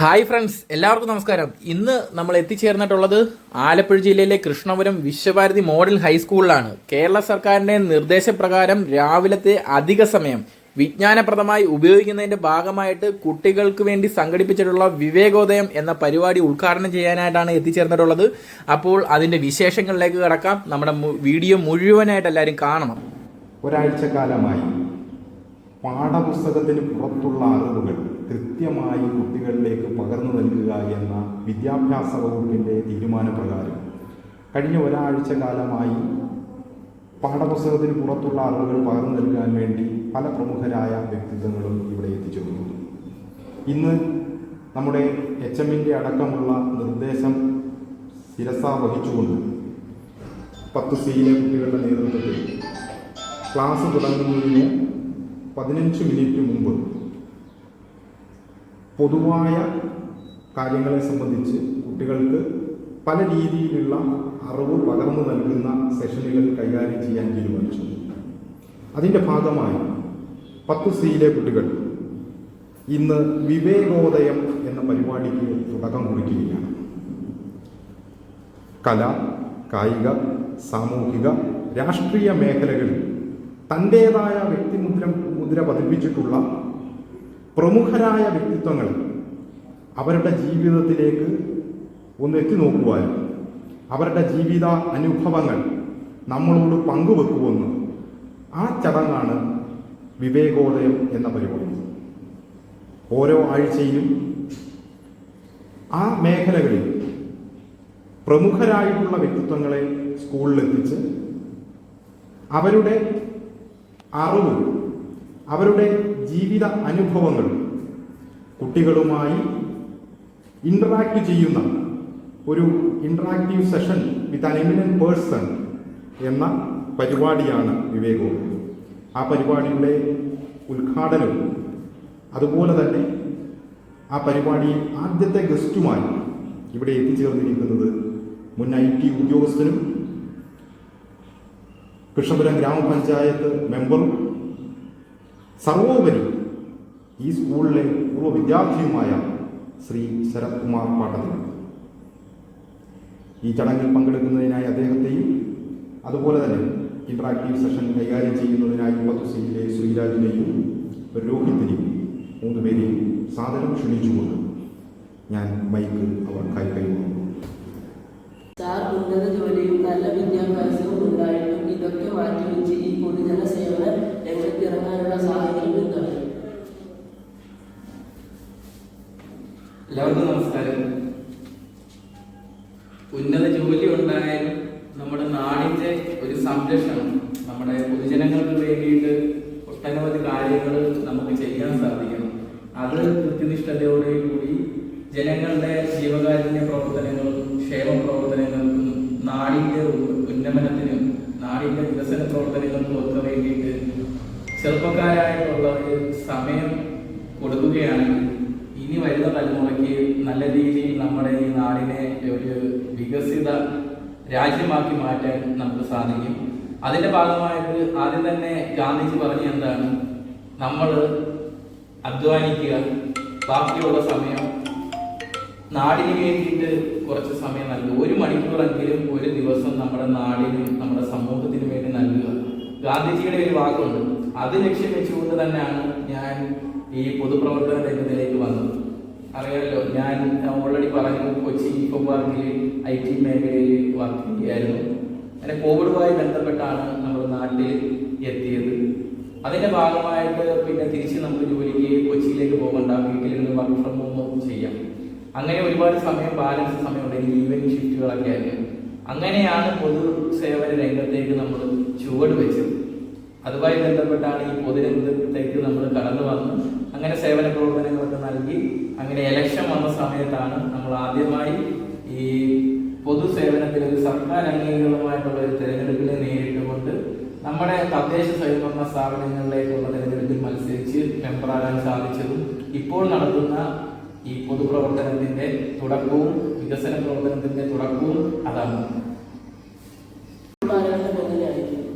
Hi friends എല്ലാവർക്കും നമസ്കാരം. ഇന്ന് നമ്മൾ എത്തിച്ചേർന്നിട്ടുള്ളത് ആലപ്പുഴ ജില്ലയിലെ കൃഷ്ണപുരം വിശ്വഭാരതി മോഡൽ ഹൈസ്കൂളിലാണ്. കേരള സർക്കാരിന്റെ നിർദ്ദേശപ്രകാരം രാവിലത്തെ അധിക സമയം വിജ്ഞാനപ്രദമായി ഉപയോഗിക്കുന്നതിന്റെ ഭാഗമായിട്ട് കുട്ടികൾക്ക് വേണ്ടി സംഘടിപ്പിച്ചിട്ടുള്ള വിവേകോദയം എന്ന പരിപാടി ഉദ്ഘാടനം ചെയ്യാനായിട്ടാണ് എത്തിച്ചേർന്നിട്ടുള്ളത്. അപ്പോൾ അതിന്റെ വിശേഷങ്ങളിലേക്ക് കടക്കാം. നമ്മുടെ വീഡിയോ മുഴുവനായിട്ട് എല്ലാവരും കാണണം. ഒരാഴ്ചക്കാലമായി പാഠപുസ്തകത്തിന് പുറത്തുള്ള അറിവുകൾ കൃത്യമായി കുട്ടികളിലേക്ക് പകർന്നു നൽകുക എന്ന വിദ്യാഭ്യാസ വകുപ്പിന്റെ തീരുമാനപ്രകാരം കഴിഞ്ഞ ഒരാഴ്ച കാലമായി പാഠപുസ്തകത്തിന് പുറത്തുള്ള അറിവുകൾ പകർന്നു നൽകാൻ വേണ്ടി പല പ്രമുഖരായ വ്യക്തിത്വങ്ങളും ഇവിടെ എത്തിച്ചേർന്നു. ഇന്ന് നമ്മുടെ എച്ച് എമ്മിന്റെ അടക്കമുള്ള നിർദ്ദേശം ശിരസ വഹിച്ചുകൊണ്ട് പത്ത് സിയിലെ കുട്ടികളുടെ നേതൃത്വത്തിൽ ക്ലാസ് തുടങ്ങുന്നതിന് പതിനഞ്ച് മിനിറ്റ് മുമ്പ് പൊതുവായ കാര്യങ്ങളെ സംബന്ധിച്ച് കുട്ടികൾക്ക് പല രീതിയിലുള്ള അറിവ് പകർന്നു നൽകുന്ന സെഷനുകൾ കൈകാര്യം ചെയ്യാൻ തീരുമാനിച്ചു. അതിന്റെ ഭാഗമായി പത്ത് സിയിലെ കുട്ടികൾ ഇന്ന് വിവേകോദയം എന്ന പരിപാടിക്ക് തുടക്കം കുറിക്കുകയാണ്. കല കായിക സാമൂഹിക രാഷ്ട്രീയ മേഖലകളിൽ തന്റേതായ വ്യക്തിമുദ്ര മുദ്ര പതിപ്പിച്ചിട്ടുള്ള പ്രമുഖരായ വ്യക്തിത്വങ്ങൾ അവരുടെ ജീവിതത്തിലേക്ക് ഒന്ന് എത്തി നോക്കുവാനും അവരുടെ ജീവിത അനുഭവങ്ങൾ നമ്മളോട് പങ്കുവെക്കുമെന്ന് ആ ചടങ്ങാണ് വിവേകോദയം എന്ന പരിപാടി. ഓരോ ആഴ്ചയിലും ആ മേഖലകളിൽ പ്രമുഖരായിട്ടുള്ള വ്യക്തിത്വങ്ങളെ സ്കൂളിലെത്തിച്ച് അവരുടെ അറിവ് അവരുടെ ജീവിത അനുഭവങ്ങൾ. കുട്ടികളുമായി ഇൻട്രാക്ട് ചെയ്യുന്ന ഒരു ഇൻട്രാക്റ്റീവ് സെഷൻ വിത്ത് അൻ എമിനൻ പേഴ്സൺ എന്ന പരിപാടിയാണ് വിവേകവും ആ പരിപാടിയുടെ ഉദ്ഘാടനവും അതുപോലെ തന്നെ ആ പരിപാടിയിൽ ആദ്യത്തെ ഗസ്റ്റുമായി ഇവിടെ എത്തിച്ചേർന്നിരിക്കുന്നത് മുൻ ഐ ടി ഉദ്യോഗസ്ഥനും കൃഷ്ണപുരം ഗ്രാമപഞ്ചായത്ത് മെമ്പറും സർവോപരി ഈ സ്കൂളിലെ പൂർവ വിദ്യാർത്ഥിയുമായ ശ്രീ ശരത് കുമാർ പാട്ടത്തിൽ ഈ ചടങ്ങിൽ പങ്കെടുക്കുന്നതിനായി അദ്ദേഹത്തെയും അതുപോലെ തന്നെ ഇന്ററാക്റ്റീവ് സെഷൻ കൈകാര്യം ചെയ്യുന്നതിനായി പത്തുസിയിലെ ശ്രീരാജിനെയും രോഹിത്തിനെയും മൂന്ന് പേരെയും സാധനം ക്ഷണിച്ചുകൊണ്ട് ഞാൻ മൈക്ക് അവർക്കായി കൈമാറുന്നു. സാർ ഉന്നത ജോലിയും നല്ല വിദ്യാഭ്യാസവും ഉണ്ടായിട്ടും ഇതൊക്കെ മാറ്റിവെച്ച് ഈ പൊതുജന സേവന രംഗത്തിറങ്ങാനുള്ള സാഹചര്യം എന്താണ് എല്ലാവർക്കും നമസ്കാരം. ഉന്നത ജോലി ഉണ്ടായാലും നമ്മുടെ നാടിന്റെ ഒരു സംരക്ഷണം നമ്മുടെ പൊതുജനങ്ങൾക്ക് വേണ്ടിയിട്ട് ഒട്ടനവധി കാര്യങ്ങൾ നമുക്ക് ചെയ്യാൻ സാധിക്കണം അത് കൃത്യനിഷ്ഠതയോടുകൂടി ജനങ്ങളുടെ ജീവകാരുണ്യ പ്രവർത്തനങ്ങളും ക്ഷേമ പ്രവർത്തനങ്ങൾക്കും നാടിന്റെ ഉ- ഉന്നമനത്തിനും നാടിന്റെ വികസന പ്രവർത്തനങ്ങൾക്കും ഒക്കെ വേണ്ടിയിട്ട് ചെറുപ്പക്കാരായിട്ടുള്ളവർ സമയം കൊടുക്കുകയാണെങ്കിൽ ഇനി വരുന്ന തലമുറയ്ക്ക് നല്ല രീതിയിൽ നമ്മുടെ ഈ നാടിനെ ഒരു വികസിത രാജ്യമാക്കി മാറ്റാൻ നമുക്ക് സാധിക്കും. അതിന്റെ ഭാഗമായിട്ട് ആദ്യം തന്നെ ഗാന്ധിജി പറഞ്ഞ എന്താണ്? നമ്മൾ അധ്വാനിക്കുക ബാക്കിയുള്ള സമയം നാടിന് വേണ്ടിയിട്ട് കുറച്ച് സമയം നൽകുക. ഒരു മണിക്കൂറെങ്കിലും ഒരു ദിവസം നമ്മുടെ നാടിനും നമ്മുടെ സമൂഹത്തിനും വേണ്ടി നൽകുക. ഗാന്ധിജിയുടെ ഒരു വാക്കുണ്ട്. അത് ലക്ഷ്യം വെച്ചുകൊണ്ട് തന്നെയാണ് ഞാൻ ഈ പൊതുപ്രവർത്തന രംഗത്തിലേക്ക് വന്നത് അറിയാമല്ലോ ഞാൻ ഓൾറെഡി പറഞ്ഞു കൊച്ചി ഇക്കോ പാർക്കിൽ ഐ ടി മേഖലയിൽ വർക്ക് ചെയ്യുകയായിരുന്നു. അങ്ങനെ കോവിഡുമായി ബന്ധപ്പെട്ടാണ് നമ്മൾ നാട്ടിൽ എത്തിയത്. അതിന്റെ ഭാഗമായിട്ട് പിന്നെ തിരിച്ച് നമുക്ക് ജോലിക്ക് കൊച്ചിയിലേക്ക് പോകണ്ട വീട്ടിൽ നിന്ന് വർക്ക് ഫ്രം ഹോം ചെയ്യാം. അങ്ങനെ ഒരുപാട് സമയം ബാലൻസ് സമയമുണ്ട്. ഉണ്ടെങ്കിൽ ഈവനിങ് ഷിഫ്റ്റുകളൊക്കെ ആയിരുന്നു അങ്ങനെയാണ് പൊതു സേവന രംഗത്തേക്ക് നമ്മൾ ചുവട് വെച്ചത്. അതുമായി ബന്ധപ്പെട്ടാണ് ഈ പൊതുരംഗത്തേക്ക് നമ്മൾ കടന്നു വന്ന് അങ്ങനെ സേവന പ്രവർത്തനങ്ങളൊക്കെ നൽകി അങ്ങനെ എലക്ഷൻ വന്ന സമയത്താണ് നമ്മൾ ആദ്യമായി ഈ പൊതുസേവനത്തിൽ ഒരു സർക്കാർ അംഗീകൃതമായിട്ടുള്ള ഒരു നേരിട്ട് കൊണ്ട് നമ്മുടെ തദ്ദേശ സ്വയംഭരണ സ്ഥാപനങ്ങളിലേക്കുള്ള തിരഞ്ഞെടുപ്പിൽ മത്സരിച്ച് മെമ്പറാകാൻ സാധിച്ചതും ഇപ്പോൾ നടത്തുന്ന ഈ പൊതുപ്രവർത്തനത്തിന്റെ തുടക്കവും വികസന പ്രവർത്തനത്തിന്റെ തുടക്കവും അതാണ് കാലഘട്ടം എങ്ങനെയായിരിക്കും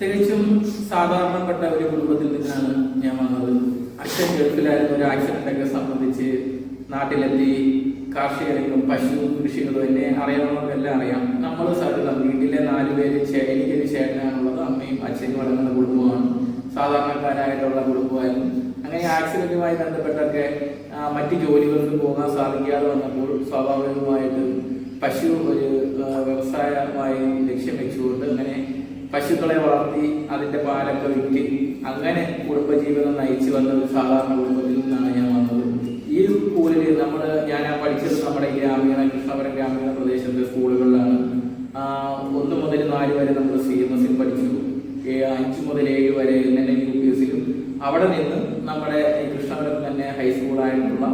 തികച്ചും സാധാരണപ്പെട്ട ഒരു കുടുംബത്തിൽ നിന്നാണ് ഞാൻ വന്നത്. അച്ഛൻ ഗൾഫിലായിരുന്നു. ഒരു ആക്സിഡന്റൊക്കെ സംബന്ധിച്ച് നാട്ടിലെത്തി. കാർഷിക രംഗം പശു കൃഷികളും എന്നെ അറിയാവുന്നതെല്ലാം അറിയാം. നമ്മൾ സാധ്യത വീട്ടിലെ നാല് പേര് എനിക്കൊരു ചേട്ടനാണുള്ളത്. അമ്മയും അച്ഛനും അടങ്ങുന്ന കുടുംബമാണ്. സാധാരണക്കാരായിട്ടുള്ള കുടുംബമായിരുന്നു. അങ്ങനെ ആക്സിഡന്റുമായി ബന്ധപ്പെട്ടൊക്കെ മറ്റ് ജോലികൾക്ക് പോകാൻ സാധിക്കാതെ വന്നപ്പോൾ സ്വാഭാവികമായിട്ട് പശു ഒരു വ്യവസായമായി ലക്ഷ്യം വെച്ചുകൊണ്ട് അങ്ങനെ പശുക്കളെ വളർത്തി അതിന്റെ പാലൊക്കെ വിറ്റ് അങ്ങനെ കുടുംബജീവിതം നയിച്ചു വന്ന ഒരു സാധാരണ കുടുംബത്തിൽ നിന്നാണ് ഞാൻ വന്നത്. ഈ സ്കൂളിൽ നമ്മൾ ഞാൻ പഠിച്ചത് നമ്മുടെ ഗ്രാമീണ കൃഷ്ണപുരം ഗ്രാമീണ പ്രദേശത്തെ സ്കൂളുകളിലാണ്. ഒന്ന് മുതൽ നാല് വരെ നമ്മൾ സി എം എസിൽ പഠിച്ചു. അഞ്ച് മുതൽ ഏഴ് വരെ എൻ യു പി എസിലും. അവിടെ നിന്ന് നമ്മുടെ കൃഷ്ണപുരം തന്നെ ഹൈസ്കൂളായിട്ടുള്ള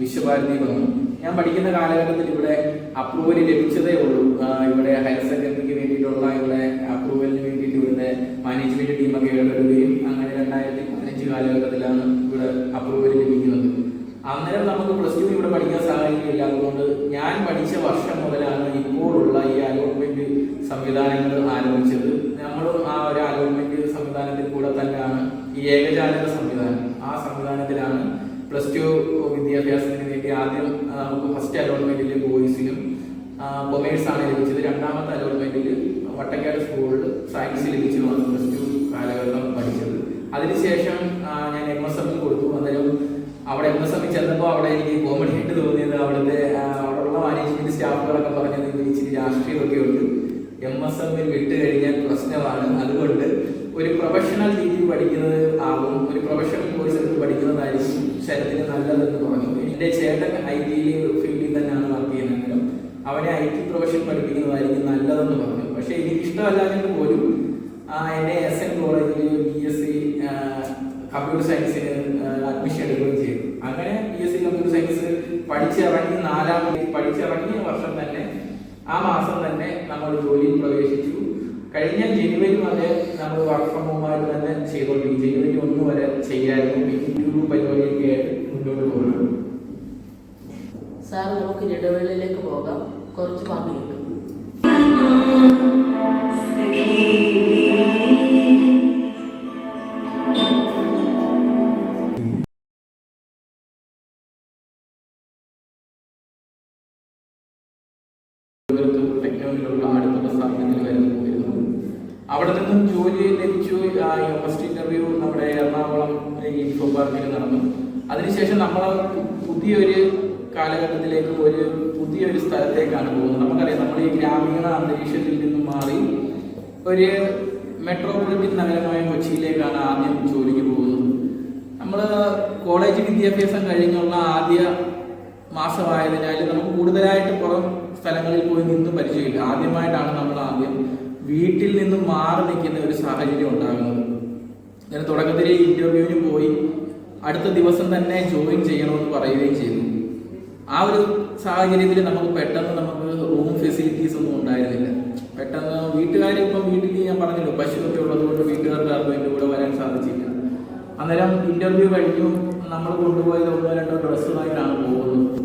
വിശ്വഭാരതി വന്നു. ഞാൻ പഠിക്കുന്ന കാലഘട്ടത്തിൽ ഇവിടെ അപ്രൂവൽ ലഭിച്ചതേ ഉള്ളൂ. ഇവിടെ ഹയർ സെക്കൻഡറിക്ക് വേണ്ടിയിട്ടുള്ള ഇവിടെ അപ്രൂവലിന് വേണ്ടിയിട്ട് ഇവിടെ മാനേജ്മെന്റ് ടീമൊക്കെ ഇടപെടുകയും അങ്ങനെ രണ്ടായിരത്തി പതിനഞ്ച് കാലഘട്ടത്തിലാണ് ഇവിടെ അപ്രൂവൽ ലഭിക്കുന്നത് അന്നേരം നമുക്ക് പ്ലസ് ടു ഇവിടെ പഠിക്കാൻ സാഹചര്യമില്ല അതുകൊണ്ട് ഞാൻ പഠിച്ച വർഷം മുതലാണ് ഇപ്പോഴുള്ള ഈ അലോട്ട്മെന്റ് സംവിധാനങ്ങൾ ആരംഭിച്ചത് നമ്മളും ആ ഒരു അലോട്ട്മെന്റ് സംവിധാനത്തിൽ കൂടെ തന്നെയാണ് ഈ ഏകജാലക സംവിധാനം ആ സംവിധാനത്തിലാണ് പ്ലസ് ടു വിദ്യാഭ്യാസത്തിന് വേണ്ടി ആദ്യം ആ, നമുക്ക് ഫസ്റ്റ് അലോട്ട്മെന്റിൽ ബോയ്സിലും കൊമേഴ്സ് ആണ് ലഭിച്ചത്. രണ്ടാമത്തെ അലോട്ട്മെന്റിൽ വട്ടക്കാട് സ്കൂളിൽ സയൻസ് ലഭിച്ചതാണ് പ്ലസ് ടു കാലഘട്ടം പഠിച്ചത്. അതിനുശേഷം ഞാൻ എം എസ് എമ്മിൽ കൊടുത്തു. അന്നേരം അവിടെ എം എസ് എമ്മിൽ ചെന്നപ്പോൾ അവിടെ എനിക്ക് കോമഡി ആയിട്ട് തോന്നിയത് അവിടുത്തെ അവിടെയുള്ള മാനേജ്മെന്റ് സ്റ്റാഫുകളൊക്കെ പറഞ്ഞത് ഇച്ചിരി രാഷ്ട്രീയമൊക്കെ ഉണ്ട്. എം എസ് എമ്മിൽ വിട്ട് കഴിഞ്ഞാൽ പ്രശ്നമാണ്. അതുകൊണ്ട് ഒരു പ്രൊഫഷണൽ രീതിയിൽ പഠിക്കുന്നത് ആകും. ഒരു പ്രൊഫഷണൽ കോഴ്സ് എടുത്ത് പഠിക്കുന്നതായിരിക്കും ശരത്തിന് നല്ലതെന്ന് പറഞ്ഞു. എന്റെ ചേട്ടൻ ഐ ടി ഫീൽഡിൽ തന്നെയാണ് അവനെ ഐ ടി പ്രൊഫഷൻ പഠിപ്പിക്കുന്നതായിരിക്കും നല്ലതെന്ന് പറഞ്ഞു. പക്ഷെ എനിക്ക് ഇഷ്ടമല്ലാഞ്ഞിട്ട് പോലും എന്നെ എസ് എൻ കോളേജിൽ ബി എസ് സി കമ്പ്യൂട്ടർ സയൻസിന് അഡ്മിഷൻ എടുക്കുകയും ചെയ്തു. അങ്ങനെ B S C computer science പഠിച്ചിറങ്ങി നാലാം പഠിച്ചിറങ്ങിയ വർഷം തന്നെ ആ മാസം തന്നെ നമ്മൾ ജോലിയിൽ പ്രവേശിച്ചു. കഴിഞ്ഞ ജനുവരി വരെ നമ്മൾ വർക്ക് ഫ്രം ഹോമായിട്ട് തന്നെ ചെയ്തുകൊണ്ടിരിക്കും ജനുവരി ഒന്ന് വരെ ചെയ്യായിരുന്നു. യൂട്യൂബ് പരിപാടിയൊക്കെ മുന്നോട്ട് പോകുന്നത് സാർ നമുക്ക് ഇടവേളയിലേക്ക് പോകാം. കുറച്ച് പാട്ട് കിട്ടും. അവിടെ നിന്നും ജോലി ലഭിച്ചു. ഫസ്റ്റ് ഇന്റർവ്യൂ നമ്മുടെ എറണാകുളം ഇൻഫോ പാർക്കിൽ നടന്നു. അതിനുശേഷം നമ്മൾ പുതിയൊരു കാലഘട്ടത്തിലേക്ക് ഒരു പുതിയൊരു സ്ഥലത്തേക്കാണ് പോകുന്നത്. നമുക്കറിയാം നമ്മൾ ഈ ഗ്രാമീണ അന്തരീക്ഷത്തിൽ നിന്നും മാറി ഒരു മെട്രോപൊളിറ്റൻ നഗരമായ കൊച്ചിയിലേക്കാണ് ആദ്യം ജോലിക്ക് പോകുന്നത്. നമ്മൾ കോളേജ് വിദ്യാഭ്യാസം കഴിഞ്ഞുള്ള ആദ്യ മാസമായതിനാൽ നമുക്ക് കൂടുതലായിട്ട് പുറം സ്ഥലങ്ങളിൽ പോയി നിന്ന് പരിചയമില്ല. ആദ്യമായിട്ടാണ് നമ്മൾ ആദ്യം വീട്ടിൽ നിന്നും മാറി നിൽക്കുന്ന ഒരു സാഹചര്യം ഉണ്ടാകുന്നത്. ഞാൻ തുടക്കത്തിൽ ഇന്റർവ്യൂവിന് പോയി അടുത്ത ദിവസം തന്നെ ജോയിൻ ചെയ്യണമെന്ന് പറയുകയും ചെയ്തു. ആ ഒരു സാഹചര്യത്തിൽ നമുക്ക് പെട്ടെന്ന് നമുക്ക് റൂം ഫെസിലിറ്റീസ് ഒന്നും ഉണ്ടായിരുന്നില്ല. പെട്ടെന്ന് വീട്ടുകാർ ഇപ്പം വീട്ടിൽ ഞാൻ പറഞ്ഞല്ലോ പശുവൊക്കെ ഉള്ളതുകൊണ്ട് വീട്ടുകാർക്ക് ആർക്കും എന്റെ കൂടെ വരാൻ സാധിച്ചില്ല. അന്നേരം ഇന്റർവ്യൂ കഴിഞ്ഞു. നമ്മൾ കൊണ്ടുപോയത് ഒന്നോ രണ്ടോ ഡ്രസ്സുമായിട്ടാണ് പോകുന്നത്.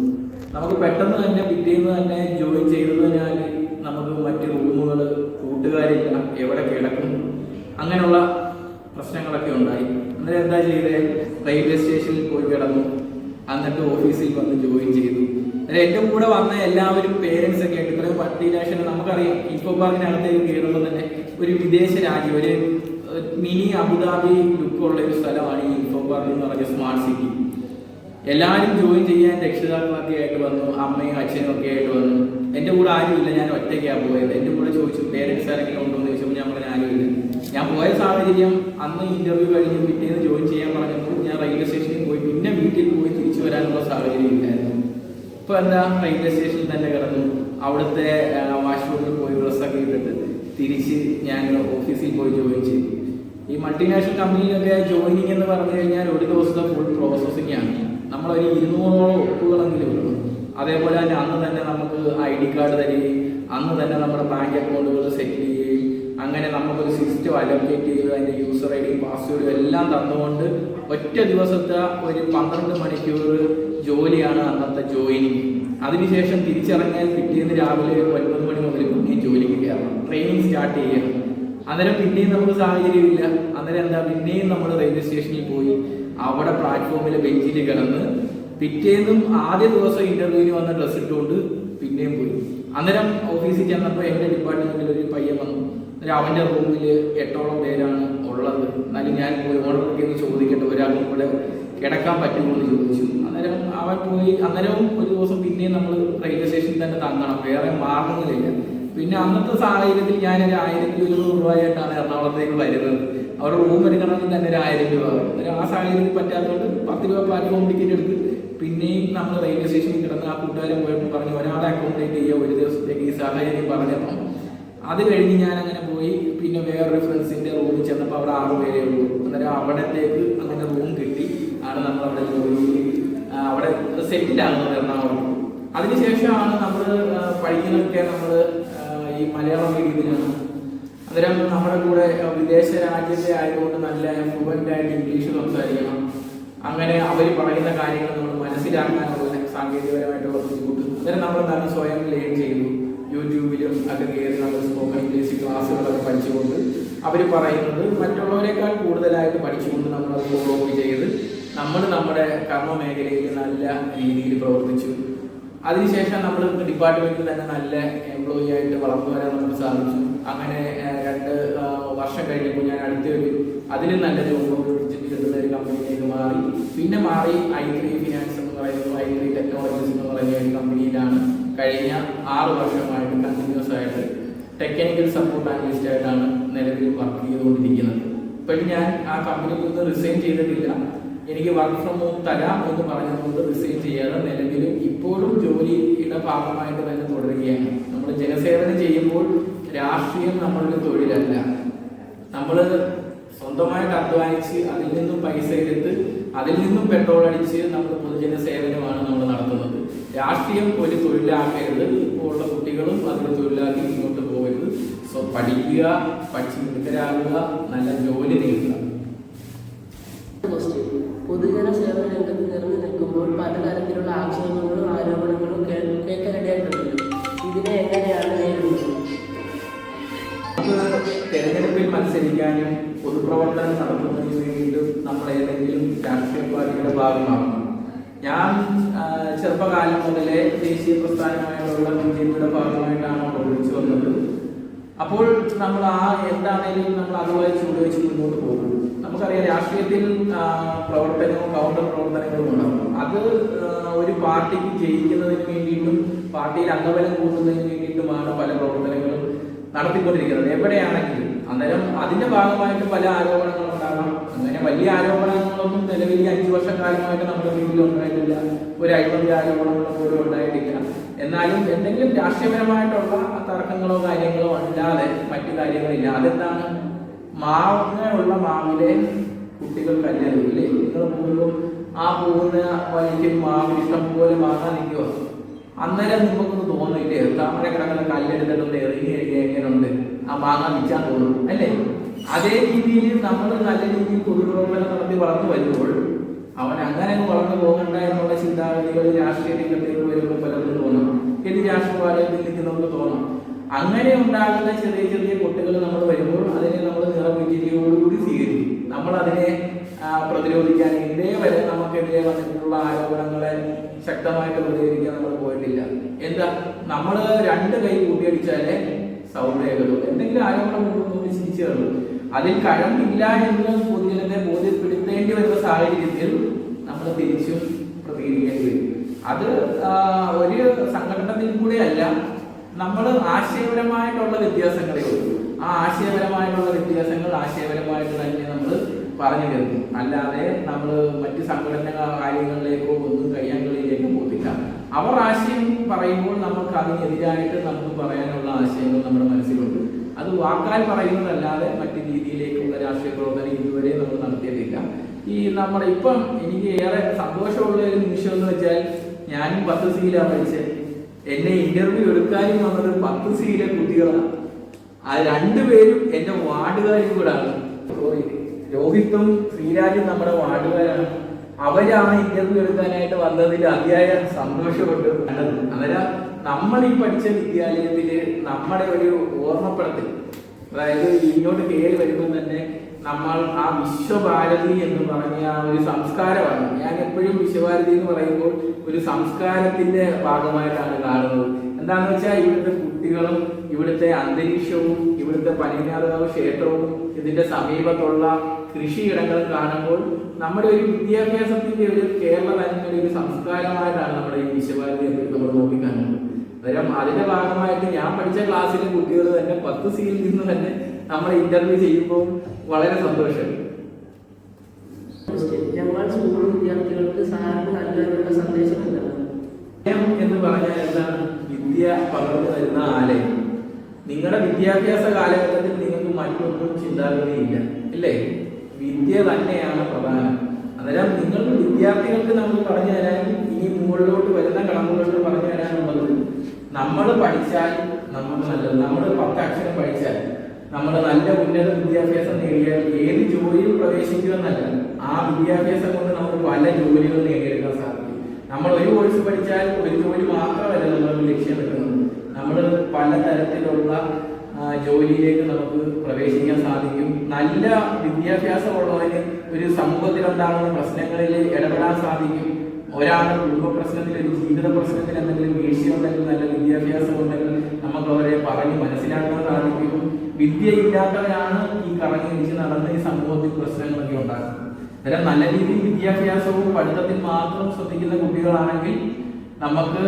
നമുക്ക് പെട്ടെന്ന് തന്നെ പിറ്റേന്ന് തന്നെ ജോയിൻ ചെയ്തതിനാൽ നമുക്ക് മറ്റ് റൂമുകൾ കൂട്ടുകാരില്ല. എവിടെ കിടക്കും? അങ്ങനെയുള്ള പ്രശ്നങ്ങളൊക്കെ ഉണ്ടായി. അന്നേരം എന്താ ചെയ്തേ? റെയിൽവേ സ്റ്റേഷനിൽ പോയി കിടന്നു. എന്നിട്ട് ഓഫീസിൽ വന്ന് ജോയിൻ ചെയ്തു. എന്റെ കൂടെ വന്ന എല്ലാവരും പേരൻസ് ഒക്കെ ആയിട്ട് ഇത്രയും മൾട്ടിനാഷണൽ നമുക്കറിയാം. ഇക്കോ പാർക്കിനകത്തേക്ക് കയറുമ്പോൾ തന്നെ ഒരു വിദേശ രാജ്യം ഒരു മിനി അബുദാബി ലുക്കുള്ള ഒരു സ്ഥലമാണ് ഈ ഇൻഫോ പാർക്ക് എന്ന് പറഞ്ഞ സ്മാർട്ട് സിറ്റി എല്ലാവരും ജോയിൻ ചെയ്യാൻ രക്ഷിതാക്കളൊക്കെ ആയിട്ട് വന്നു അമ്മയും അച്ഛനും ഒക്കെ ആയിട്ട് വന്നു. എന്റെ കൂടെ ആരുമില്ല ഞാൻ ഒറ്റയ്ക്കാണ് പോയത്. എന്റെ കൂടെ ചോദിച്ചു പേരൻസ് ആരെങ്കിലും ഉണ്ടോ എന്ന് ചോദിച്ചപ്പോൾ ഞാൻ പറഞ്ഞ ആരുമില്ല. ഞാൻ പോയ സാഹചര്യം അന്ന് ഇന്റർവ്യൂ കഴിഞ്ഞു പിറ്റേന്ന് ജോയിൻ ചെയ്യാൻ പറഞ്ഞപ്പോൾ ഞാൻ റെയിൽവേ സ്റ്റേഷനിൽ വരാനുള്ള സാഹചര്യം ഇല്ലായിരുന്നു. ഇപ്പൊ എന്താ റെയിൽവേ സ്റ്റേഷനിൽ തന്നെ കിടന്നു. അവിടുത്തെ വാഷ്റൂമിൽ പോയി ഡ്രസ്സൊക്കെ ഇട്ടിട്ട് തിരിച്ച് ഞാൻ ഓഫീസിൽ പോയി ജോയിൻ ചെയ്തു. ഈ മൾട്ടിനാഷണൽ കമ്പനിയിലൊക്കെ ജോയിനിങ് എന്ന് പറഞ്ഞു കഴിഞ്ഞാൽ ഒരു ദിവസത്തെ ഫുൾ പ്രോസസ്സിംഗ് ആണ്. നമ്മളൊരു ഇരുന്നൂറോളം ഒപ്പുകളെങ്കിലും ഇടണം അതേപോലെ തന്നെ അന്ന് തന്നെ നമുക്ക് ഐ ഡി കാർഡ് തരികയും അന്ന് തന്നെ നമ്മുടെ ബാങ്ക് അക്കൗണ്ടുകൾ സെറ്റ് ചെയ്യുകയും അങ്ങനെ നമുക്കൊരു സിസ്റ്റം അലോക്കേറ്റ് ചെയ്ത് അതിന്റെ യൂസർ ഐ ഡിയും പാസ്വേഡും എല്ലാം തന്നുകൊണ്ട് ഒറ്റ ദിവസത്തെ ഒരു പന്ത്രണ്ട് മണിക്കൂർ ജോലിയാണ് അന്നത്തെ ജോയിനിങ്. അതിനുശേഷം തിരിച്ചിറങ്ങിയാൽ പിറ്റേന്ന് രാവിലെ ഒൻപത് മണി മുതൽ പിന്നെയും ജോലിക്ക് കയറണം. ട്രെയിനിങ് സ്റ്റാർട്ട് ചെയ്യണം അന്നേരം പിന്നെയും നമുക്ക് സാഹചര്യമില്ല. അന്നേരം എന്താ? പിന്നെയും നമ്മൾ റെയിൽവേ സ്റ്റേഷനിൽ പോയി അവിടെ പ്ലാറ്റ്ഫോമിലെ ബെഞ്ചിൽ കിടന്ന് പിറ്റേന്നും ആദ്യ ദിവസം ഇന്റർവ്യൂവിന് വന്ന ഡ്രസ്സ് ഇട്ടുകൊണ്ട് പിന്നെയും പോയി. അന്നേരം ഓഫീസിൽ ചെന്നപ്പോൾ എന്റെ അവന്റെ റൂമിൽ എട്ടോളം പേരാണ് ഉള്ളത്. എന്നാലും ഞാൻ പോയി ഓർഡറൊക്കെ ഒന്ന് ചോദിക്കട്ടെ? ഒരാൾക്കും ഇവിടെ കിടക്കാൻ പറ്റുമോ എന്ന് ചോദിച്ചു. അന്നേരം അവൻ പോയി. അന്നേരവും ഒരു ദിവസം പിന്നെയും നമ്മൾ റെയിൽവേ സ്റ്റേഷനിൽ തന്നെ തങ്ങണം. വേറെ മാർഗങ്ങളില്ല. പിന്നെ അന്നത്തെ സാഹചര്യത്തിൽ ഞാനൊരു ആയിരത്തി ഒരുന്നൂറ് രൂപയായിട്ടാണ് എറണാകുളത്തേക്ക് വരുന്നത്. അവരുടെ റൂം എടുക്കണമെങ്കിൽ തന്നെ ഒരു ആയിരം രൂപ. അന്നേരം ആ സാഹചര്യത്തിൽ പറ്റാത്തതുകൊണ്ട് പത്ത് രൂപ പ്ലാറ്റ്ഫോം ടിക്കറ്റ് എടുത്ത് പിന്നെയും നമ്മൾ റെയിൽവേ സ്റ്റേഷനിൽ കിടന്ന് ആ കൂട്ടുകാരൻ പോയിട്ട് പറഞ്ഞു ഒരാളെ അക്കോമഡേറ്റ് ചെയ്യുക ഒരു ദിവസത്തേക്ക് ഈ സാഹചര്യം പറഞ്ഞപ്പം. അത് കഴിഞ്ഞ് ഞാൻ അങ്ങനെ പിന്നെ വേറൊരു ഫ്രണ്ട്സിന്റെ റൂമിൽ ചെന്നപ്പോൾ അവിടെ ആറ് പേരേ ഉള്ളൂ. അന്നേരം അവിടത്തേക്ക് അങ്ങനെ റൂം കിട്ടി. ആണ് നമ്മൾ അവിടെ ജോലി അവിടെ സെറ്റിലാകുന്നത് എറണാകുളം. അതിനുശേഷമാണ് നമ്മൾ പഠിക്കുന്നതൊക്കെ നമ്മൾ ഈ മലയാളം മീഡിയത്തിലാണ് അന്നേരം നമ്മുടെ കൂടെ വിദേശ രാജ്യത്തെ ആയതുകൊണ്ട് നല്ല ഫ്ലുവന്റ് ആയിട്ട് ഇംഗ്ലീഷ് സംസാരിക്കണം. അങ്ങനെ അവർ പറയുന്ന കാര്യങ്ങൾ നമ്മൾ മനസ്സിലാക്കാനുള്ള സാങ്കേതികപരമായിട്ടുള്ള ബുദ്ധിമുട്ട്. അന്നേരം നമ്മൾ എന്താണ് സ്വയം ലേൺ ചെയ്തു. യൂട്യൂബിലും ഒക്കെ കയറി നമ്മൾ സ്പോക്കൺ ഇംഗ്ലീഷ് ക്ലാസ്സുകളൊക്കെ പഠിച്ചുകൊണ്ട് അവർ പറയുന്നത് മറ്റുള്ളവരെക്കാൾ കൂടുതലായിട്ട് പഠിച്ചുകൊണ്ട് നമ്മൾ അത് ഫോളോ അപ്പ് ചെയ്ത് നമ്മൾ നമ്മുടെ കർമ്മ മേഖലയിൽ നല്ല രീതിയിൽ പ്രവർത്തിച്ചു. അതിനുശേഷം നമ്മൾ ഡിപ്പാർട്ട്മെന്റിൽ തന്നെ നല്ല എംപ്ലോയി ആയിട്ട് വളർന്നു വരാൻ നമുക്ക് സാധിച്ചു. അങ്ങനെ രണ്ട് വർഷം കഴിഞ്ഞപ്പോൾ ഞാൻ അടുത്തൊരു അതിലും നല്ല ജോബ് കിട്ടുന്ന ഒരു കമ്പനിയിലേക്ക് മാറി. പിന്നെ മാറി ഐ ത്രീ ഫിനാൻസ് എന്ന് പറയുന്നത് ഐ ത്രീ ടെക്നോളജീസ് എന്ന് പറയുന്ന ഒരു കമ്പനിയിലാണ് കഴിഞ്ഞ ആറ് വർഷമായിട്ട് കണ്ടിന്യൂസ് ആയിട്ട് ടെക്നിക്കൽ സപ്പോർട്ട് ആനലിസ്റ്റ് ആയിട്ടാണ് നിലവിൽ വർക്ക് ചെയ്തുകൊണ്ടിരിക്കുന്നത്. ഇപ്പോഴും ഞാൻ ആ കമ്പനിയിൽ നിന്ന് റിസൈൻ ചെയ്തിട്ടില്ല. എനിക്ക് വർക്ക് ഫ്രം ഹോം തരാം എന്ന് പറഞ്ഞതുകൊണ്ട് റിസൈൻ ചെയ്യാതെ നിലവിൽ ഇപ്പോഴും ജോലിയുടെ ഭാഗമായിട്ട് തന്നെ തുടരുകയാണ്. നമ്മൾ ജനസേവനം ചെയ്യുമ്പോൾ രാഷ്ട്രീയം നമ്മളുടെ തൊഴിലല്ല. നമ്മൾ സ്വന്തമായിട്ട് അധ്വാനിച്ച് അതിൽ നിന്നും പൈസ എടുത്ത് അതിൽ നിന്നും പെട്രോൾ അടിച്ച് നമ്മൾ പൊതുജന സേവനമാണ് നമ്മൾ നടത്തുന്നത്. രാഷ്ട്രീയം ഒരു തൊഴിലാക്കരുത് കുട്ടികളും അതിന് തൊഴിലാക്കി മുന്നോട്ട് പോകരുത്. സോ പഠിക്കുക പഠിച്ച് മിടുക്കരാകുക നല്ല ജോലി നേടുക. പൊതുജന സേവന രംഗത്ത് നിറഞ്ഞു നിൽക്കുമ്പോൾ പലതരത്തിലുള്ള ആക്ഷേപങ്ങളും ആരോപണങ്ങളും കേൾക്കാനിടയായിട്ടുണ്ടല്ലോ ഇതിനെ എങ്ങനെയാണ് നേരിടുന്നത്? തെരഞ്ഞെടുപ്പിൽ മത്സരിക്കാനും പൊതുപ്രവർത്തനം നടത്തുന്നതിന് വേണ്ടിയിട്ടും നമ്മൾ ഏതെങ്കിലും രാഷ്ട്രീയ പാർട്ടിയുടെ ഭാഗമാകണം. ഞാൻ ചെറുപ്പകാലം മുതലേ ദേശീയ പ്രസ്ഥാനമായിട്ടുള്ള ഇന്ത്യയുടെ ഭാഗമായിട്ടാണ് അവിടെ പ്രവർത്തിച്ചു വന്നത്. അപ്പോൾ നമ്മൾ ആ എന്താണെങ്കിലും നമ്മൾ അതുമായി ചൂടുവെച്ച് മുന്നോട്ട് പോകും. നമുക്കറിയാം രാഷ്ട്രീയത്തിൽ പ്രവർത്തനവും കൗണ്ടർ പ്രവർത്തനങ്ങളും ഉണ്ടാവും അത് ഒരു പാർട്ടിക്ക് ജയിക്കുന്നതിന് വേണ്ടിയിട്ടും പാർട്ടിയിൽ അംഗബലം കൂട്ടുന്നതിന് വേണ്ടിയിട്ടുമാണ് പല പ്രവർത്തനങ്ങളും നടത്തിക്കൊണ്ടിരിക്കുന്നത്. എവിടെയാണെങ്കിലും അന്നേരം അതിന്റെ ഭാഗമായിട്ട് പല ആരോപണങ്ങളും ഉണ്ടാകാം. അങ്ങനെ വലിയ ആരോപണങ്ങളൊന്നും നിലവിൽ ഈ അഞ്ചു വർഷക്കാലമായിട്ട് നമ്മുടെ വീട്ടിൽ ഉണ്ടായിട്ടില്ല. ഒരു അഴിമതി ആരോപണങ്ങളോ പോലും ഉണ്ടായിട്ടില്ല. എന്നാലും എന്തെങ്കിലും രാഷ്ട്രീയപരമായിട്ടുള്ള തർക്കങ്ങളോ കാര്യങ്ങളോ അല്ലാതെ മറ്റു കാര്യങ്ങളില്ല. അതെന്താണ്? മാങ്ങയുള്ള മാവിലെ കുട്ടികൾ കല്യാണമില്ലേ നിങ്ങൾ പോകുമ്പോൾ ആ പോകുന്ന വഴിക്ക് മാവിൽ ഇഷ്ടം പോലെ മാങ്ങാൻ നിൽക്കുക അന്നേരം നമുക്കൊന്ന് തോന്നില്ലേ താമര കിടക്കുന്ന കല്ലെടുത്തിട്ടൊന്ന് എറിഞ്ഞു എങ്ങനെയുണ്ട് ആ മാങ്ങ വിൽക്കാൻ തോന്നും അല്ലേ? അതേ രീതിയിൽ നമ്മൾ നല്ല രീതിയിൽ പൊതുപ്രവർത്തനം നടത്തി വളർന്നു വരുമ്പോൾ അവൻ അങ്ങനെ അങ്ങ് വളർന്നു പോകണ്ട എന്നുള്ള ചിന്താഗതികൾ രാഷ്ട്രീയ രംഗത്തേക്ക് വരുമ്പോൾ പലർക്കും തോന്നും. എന്ത് രാഷ്ട്രീയ നമുക്ക് തോന്നും. അങ്ങനെ ഉണ്ടാകുന്ന ചെറിയ ചെറിയ കുട്ടികൾ നമ്മൾ വരുമ്പോൾ അതിനെ നമ്മൾ നിറവിജയോടുകൂടി സ്വീകരിക്കും. നമ്മൾ അതിനെ പ്രതിരോധിക്കാൻ ഇതേ വരെ നമുക്കെതിരെ വന്നിട്ടുള്ള ആരോപണങ്ങളെ ശക്തമായിട്ട് പ്രതികരിക്കാൻ നമ്മൾ പോയിട്ടില്ല. എന്താ? നമ്മൾ രണ്ട് കൈ കൂട്ടിയടിച്ചാലേ സൗന്ദര്യമുള്ളൂ എന്തെങ്കിലും ആരോപണം കൊണ്ടുവന്ന് ചിരിച്ചുള്ളൂ അതിൽ കഴമ്പില്ല എന്ന് പൊതുജനത്തെ ബോധ്യപ്പെടുത്തേണ്ടി വരുന്ന സാഹചര്യത്തിൽ നമ്മൾ തിരിച്ചും പ്രതികരിക്കേണ്ടി വരും. അത് ഒരു സംഘടനത്തിൽ കൂടെയല്ല. നമ്മൾ ആശയപരമായിട്ടുള്ള വ്യത്യാസങ്ങളേ ഉള്ളൂ. ആ ആശയപരമായിട്ടുള്ള വ്യത്യാസങ്ങൾ ആശയപരമായിട്ട് തന്നെ നമ്മൾ പറഞ്ഞു തരുന്നു. അല്ലാതെ നമ്മൾ മറ്റ് സംഘടന കാര്യങ്ങളിലേക്കോ ഒന്നും കയ്യാങ്കളിയിലേക്കോ പോകില്ല അവർ ആശയം പറയുമ്പോൾ നമുക്ക് അതിനെതിരായിട്ട് നമുക്ക് പറയാനുള്ള ആശയങ്ങൾ നമ്മുടെ മനസ്സിലുണ്ട്. അത് വാക്കാൽ പറയുന്നതല്ലാതെ മറ്റു രീതിയിലേക്കുള്ള രാഷ്ട്രീയ പ്രവർത്തനം ഇതുവരെ നമ്മൾ നടത്തിയിട്ടില്ല. ഈ നമ്മുടെ ഇപ്പം എനിക്ക് ഏറെ സന്തോഷമുള്ള ഒരു നിമിഷം എന്ന് വെച്ചാൽ ഞാനും പത്ത് സീലാണ് പഠിച്ചത് എന്നെ ഇന്റർവ്യൂ എടുക്കാനും വന്നത് പത്ത് സീലെ കുട്ടികളാണ് ആ രണ്ടുപേരും എന്റെ വാർഡുകാരും കൂടാണ്. രോഹിത്തും ശ്രീരാജും നമ്മുടെ വാർഡുകാരാണ്. അവരാണ് ഇന്റർവ്യൂ എടുക്കാനായിട്ട് വന്നതിൽ അതിയായ സന്തോഷമുണ്ട്. കണ്ടത് അന്നേരം നമ്മൾ ഈ പഠിച്ച വിദ്യാലയത്തിൽ നമ്മുടെ ഒരു ഓർമ്മപ്പെടുത്തൽ. അതായത് ഇങ്ങോട്ട് കയറി വരുമ്പോൾ തന്നെ നമ്മൾ ആ വിശ്വഭാരതി എന്ന് പറഞ്ഞ ആ ഒരു സംസ്കാരമാണ്. ഞാൻ എപ്പോഴും വിശ്വഭാരതി എന്ന് പറയുമ്പോൾ ഒരു സംസ്കാരത്തിന്റെ ഭാഗമായിട്ടാണ് കാണുന്നത്. എന്താണെന്ന് വെച്ചാൽ ഇവിടുത്തെ കുട്ടികളും ഇവിടുത്തെ അന്തരീക്ഷവും ഇവിടുത്തെ പനിനാഥകാവ് ക്ഷേത്രവും ഇതിന്റെ സമീപത്തുള്ള കൃഷിയിടങ്ങൾ കാണുമ്പോൾ നമ്മുടെ ഒരു വിദ്യാഭ്യാസത്തിന്റെ ഒരു കേരള തന്നെ ഒരു സംസ്കാരമായിട്ടാണ് നമ്മുടെ ഈ വിശ്വഭാരതി നമ്മൾ നോക്കിക്കാണുന്നത്. അന്നേരം അതിന്റെ ഭാഗമായിട്ട് ഞാൻ പഠിച്ച ക്ലാസ്സിലെ കുട്ടികൾ തന്നെ പത്ത് സിയിൽ നിന്ന് തന്നെ നമ്മളെ ഇന്റർവ്യൂ ചെയ്യുമ്പോൾ വളരെ സന്തോഷം. ഞങ്ങൾ സ്കൂൾ വിദ്യാർത്ഥികൾക്ക് സാറിന് നൽകാനുള്ള സന്ദേശം എന്താണ്? എന്ന് പറഞ്ഞാൽ എന്താണ്? വിദ്യ പകർന്നു തരുന്ന ആലയം. നിങ്ങളുടെ വിദ്യാഭ്യാസ കാലഘട്ടത്തിൽ നിങ്ങൾക്ക് മറ്റൊന്നും ചിന്താഗതിയില്ല അല്ലേ വിദ്യ തന്നെയാണ് പ്രധാനം. അന്നേരം നിങ്ങൾ വിദ്യാർത്ഥികൾക്ക് നമ്മൾ പറഞ്ഞു തരാൻ ഇനി മുകളിലോട്ട് വരുന്ന കടമ്പുകളിൽ പറഞ്ഞു തരാനുള്ളത് നമ്മൾ പഠിച്ചാൽ നമുക്ക് നല്ലത് നമ്മൾ പത്ത് അക്ഷരം പഠിച്ചാൽ നമ്മൾ നല്ല ഉന്നത വിദ്യാഭ്യാസം നേടിയാൽ ഏത് ജോലിയിൽ പ്രവേശിക്കുമെന്നല്ല ആ വിദ്യാഭ്യാസം കൊണ്ട് നമുക്ക് പല ജോലികൾ നേടിയെടുക്കാൻ സാധിക്കും. നമ്മൾ ഒരു കോഴ്സ് പഠിച്ചാൽ ഒരു ജോലി മാത്രമല്ല നമ്മൾ ലക്ഷ്യം വെക്കുന്നത്. നമ്മൾ പലതരത്തിലുള്ള തരത്തിലുള്ള ജോലിയിലേക്ക് നമുക്ക് പ്രവേശിക്കാൻ സാധിക്കും. നല്ല വിദ്യാഭ്യാസമുള്ളവന് ഒരു സമൂഹത്തിലുണ്ടാകുന്ന പ്രശ്നങ്ങളിൽ ഇടപെടാൻ സാധിക്കും. ഒരാളുടെ കുടുംബ പ്രശ്നത്തിൽ ഒരു ജീവിത പ്രശ്നത്തിൽ എന്തെങ്കിലും വീഴ്ചയുണ്ടെങ്കിൽ നല്ല വിദ്യാഭ്യാസം ഉണ്ടെങ്കിൽ നമുക്ക് അവരെ പറഞ്ഞ് മനസ്സിലാക്കാൻ സാധിക്കും. വിദ്യയില്ലാത്തവരാണ് ഈ കറങ്ങി നടന്ന് ഈ സമൂഹത്തിൽ പ്രശ്നങ്ങളൊക്കെ ഉണ്ടാക്കുന്നത്. അന്നേരം നല്ല രീതിയിൽ വിദ്യാഭ്യാസവും പഠിത്തത്തിൽ മാത്രം ശ്രദ്ധിക്കുന്ന കുട്ടികളാണെങ്കിൽ നമുക്ക്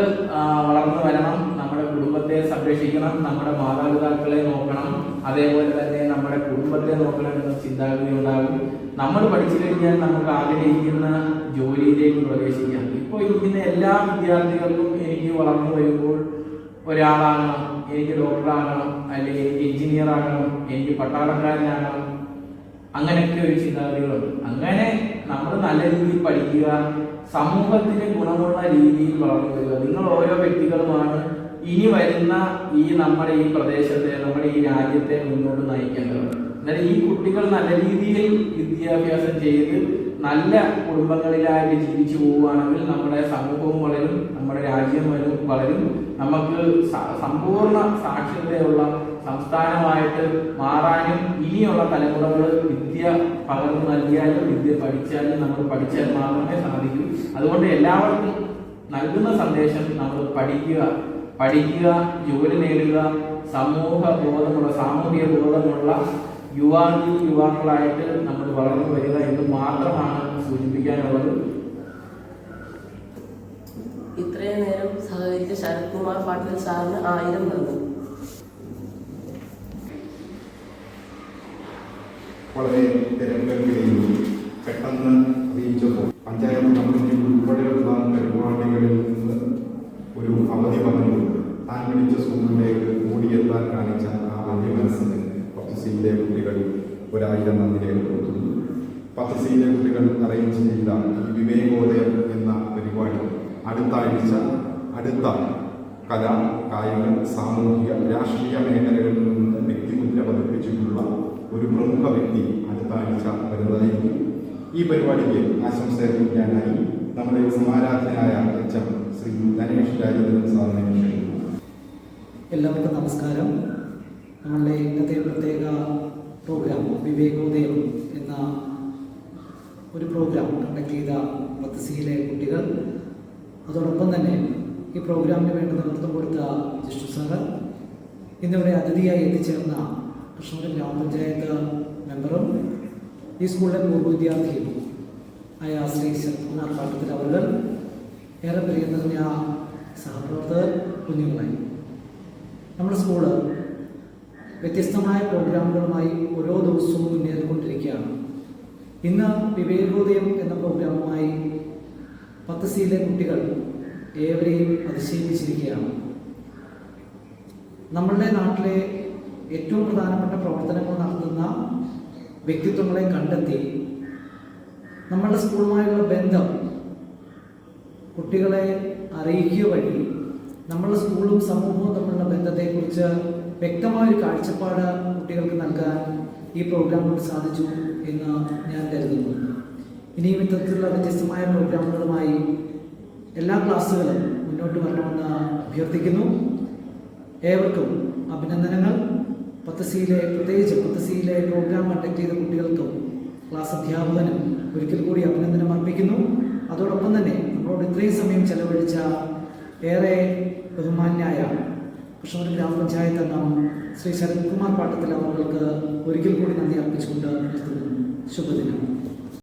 വളർന്നു വരണം നമ്മുടെ കുടുംബത്തെ സംരക്ഷിക്കണം നമ്മുടെ മാതാപിതാക്കളെ നോക്കണം അതേപോലെ തന്നെ നമ്മുടെ കുടുംബത്തെ നോക്കണം എന്ന ചിന്താഗതി ഉണ്ടാകും. നമ്മൾ പഠിച്ചു കഴിഞ്ഞാൽ നമുക്ക് ആഗ്രഹിക്കുന്ന ജോലിയിലേക്ക് പ്രവേശിക്കാം. ഇപ്പോൾ ഇരിക്കുന്ന എല്ലാ വിദ്യാർത്ഥികൾക്കും എനിക്ക് വളർന്നു വരുമ്പോൾ ഒരാളാകണം എനിക്ക് ഡോക്ടറാകണം അല്ലെങ്കിൽ എനിക്ക് എഞ്ചിനീയർ ആകണം എനിക്ക് പട്ടാളക്കാരനാകണം അങ്ങനെയൊക്കെ ഒരു ചിന്താഗതികളുണ്ട്. അങ്ങനെ നമ്മൾ നല്ല രീതിയിൽ പഠിക്കുക സമൂഹത്തിന് ഗുണമുള്ള രീതിയിൽ വളർന്നു വരിക നിങ്ങൾ ഓരോ വ്യക്തികളുമാണ് ഇനി വരുന്ന ഈ നമ്മുടെ ഈ പ്രദേശത്തെ നമ്മുടെ ഈ രാജ്യത്തെ മുന്നോട്ട് നയിക്കേണ്ടത്. എന്നാൽ ഈ കുട്ടികൾ നല്ല രീതിയിൽ വിദ്യാഭ്യാസം ചെയ്ത് നല്ല കുടുംബങ്ങളിലായിട്ട് ജീവിച്ചു പോവുകയാണെങ്കിൽ നമ്മുടെ സമൂഹവും വളരും നമ്മുടെ രാജ്യം വരും വളരും. നമുക്ക് സമ്പൂർണ സാക്ഷരതയുള്ള സംസ്ഥാനമായിട്ട് മാറാനും ഇനിയുള്ള തലമുറകൾ വിദ്യ പകർന്നു നൽകിയാലും വിദ്യ പഠിച്ചാലും നമ്മൾ പഠിച്ചാൽ മാത്രമേ സാധിക്കൂ. അതുകൊണ്ട് എല്ലാവർക്കും നൽകുന്ന സന്ദേശം നമ്മൾ പഠിക്കുക. പഠിക്കുക ജോലി നേടുക സമൂഹ ബോധമുള്ള സാമൂഹിക ബോധമുള്ള യുവാക്കൾ യുവാക്കളായിട്ട് നമ്മൾ വളർന്നു വരിക എന്ന് മാത്രമാണ് സൂചിപ്പിക്കാനുള്ളത്. ഇത്രയും നേരം സഹകരിച്ച ശരത് കുമാർ പാട്ടീൽ സാറിന് ആയിരം നന്ദി. വളരെ തിരക്കുകൾക്കിടയിൽ പെട്ടെന്ന് അറിയിച്ചപ്പോൾ പഞ്ചായത്ത് കമ്മിറ്റി ഉൾപ്പെടെയുള്ള പരിപാടികളിൽ നിന്ന് ഒരു അവധി പറഞ്ഞു താൻ വിളിച്ച സ്കൂളിലേക്ക് ഓടിയെത്താൻ കാണിച്ച ആ വലിയ മനസ്സിന് പത്ത് സിയിലെ കുട്ടികൾ ഒരായിരം നന്ദി രേഖപ്പെടുത്തുന്നു പത്ത് സിയിലെ കുട്ടികൾ അറേഞ്ച് ചെയ്ത ഈ വിവേകോദയം എന്ന പരിപാടി അടുത്ത ആഴ്ച അടുത്ത കല കായിക സാമൂഹിക രാഷ്ട്രീയ മേഖലകളിൽ നിന്ന് വ്യക്തിമുദ്ര പതിപ്പിച്ചിട്ടുള്ള ഒരു പ്രമുഖ വ്യക്തി അടുത്ത ആഴ്ച വരുന്നതായിരിക്കും. ഈ പരിപാടിക്ക് ആശംസ അറിയിക്കാനായി നമ്മുടെ സമാരാധനായ എച്ച് എം ശ്രീ ഗണേഷ് രാജേന്ദ്രൻ സാറിനെ എല്ലാവർക്കും നമസ്കാരം. നമ്മളുടെ ഇന്നത്തെ പ്രത്യേക പ്രോഗ്രാം വിവേകോദയം എന്ന ഒരു പ്രോഗ്രാം കണ്ടക്ട് ചെയ്ത പത്തസിയിലെ കുട്ടികൾ. അതോടൊപ്പം തന്നെ ഈ പ്രോഗ്രാമിന് വേണ്ടി നേതൃത്വം കൊടുത്ത ജിഷ്ണു സാറ്. ഇന്നിവിടെ അതിഥിയായി എത്തിച്ചേർന്ന കൃഷ്ണപുരം ഗ്രാമപഞ്ചായത്ത് മെമ്പറും ഈ സ്കൂളിലെ പൂർവ വിദ്യാർത്ഥിയും ആയ ശ്രീ ശരത്കുമാർ പാട്ടത്തിൽ അവർ ഏറെ പ്രിയ ആ സഹപ്രവർത്തകർ കുഞ്ഞുങ്ങളായി. നമ്മുടെ സ്കൂൾ വ്യത്യസ്തമായ പ്രോഗ്രാമുകളുമായി ഓരോ ദിവസവും മുന്നേറിക്കൊണ്ടിരിക്കുകയാണ്. ഇന്ന് വിവേകോദയം എന്ന പ്രോഗ്രാമുമായി പത്ത് സിയിലെ കുട്ടികൾ ഏവരെയും അതിശയിപ്പിച്ചിരിക്കുകയാണ്. നമ്മളുടെ നാട്ടിലെ ഏറ്റവും പ്രധാനപ്പെട്ട പ്രവർത്തനങ്ങൾ നടത്തുന്ന വ്യക്തിത്വങ്ങളെ കണ്ടെത്തി നമ്മളുടെ സ്കൂളുമായുള്ള ബന്ധം കുട്ടികളെ അറിയിക്കുക വഴി നമ്മളുടെ സ്കൂളും സമൂഹവും തമ്മിലുള്ള ബന്ധത്തെക്കുറിച്ച് വ്യക്തമായ ഒരു കാഴ്ചപ്പാട് കുട്ടികൾക്ക് നൽകാൻ ഈ പ്രോഗ്രാം കൊണ്ട് സാധിച്ചു എന്ന് ഞാൻ കരുതുന്നു. ഇനിയും ഇത്തരത്തിലുള്ള വ്യത്യസ്തമായ പ്രോഗ്രാമുകളുമായി എല്ലാ ക്ലാസ്സുകളും മുന്നോട്ട് വരണമെന്ന് അഭ്യർത്ഥിക്കുന്നു. ഏവർക്കും അഭിനന്ദനങ്ങൾ. പത്ത് സിയിലെ പ്രത്യേകിച്ച് പത്ത് സിയിലെ പ്രോഗ്രാം അറ്റൻഡ് ചെയ്ത കുട്ടികൾക്കും ക്ലാസ് അധ്യാപകനും ഒരിക്കൽ കൂടി അഭിനന്ദനം അർപ്പിക്കുന്നു. അതോടൊപ്പം തന്നെ നമ്മളോട് ഇത്രയും സമയം ചെലവഴിച്ച ഏറെ ബഹുമാന്യായ കൃഷ്ണപുരം ഗ്രാമപഞ്ചായത്ത് അംഗം ശ്രീ ശരത്കുമാർ പാട്ടത്തിൽ അവർക്ക് ഒരിക്കൽ കൂടി നന്ദി അർപ്പിച്ചുകൊണ്ട് നിർത്തുന്നു. ശുഭദിനം.